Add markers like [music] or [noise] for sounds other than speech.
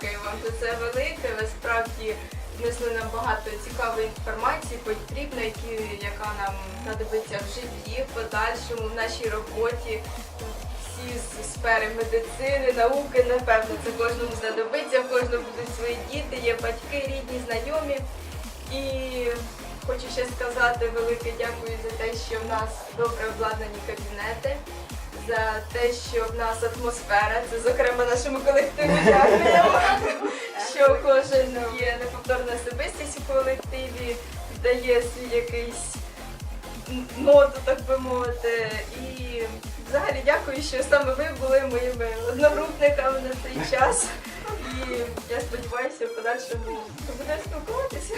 дякую вам за це велике. Ви справді внесли нам багато цікавої інформації, потрібної, яка нам знадобиться в житті, в подальшому, в нашій роботі. Всі з сфери медицини, науки, напевно, це кожному знадобиться, в кожному будуть свої діти, є батьки, рідні, знайомі. І хочу ще сказати велике дякую за те, що в нас добре обладнані кабінети за те, що в нас атмосфера, це зокрема нашому колективу дякуємо, [laughs] що кожен є неповторна особистість у колективі, дає свій якийсь ноту, так би мовити. І взагалі дякую, що саме ви були моїми одногрупниками на цей час. І я сподіваюся, в подальшому ми будемо спілкуватися.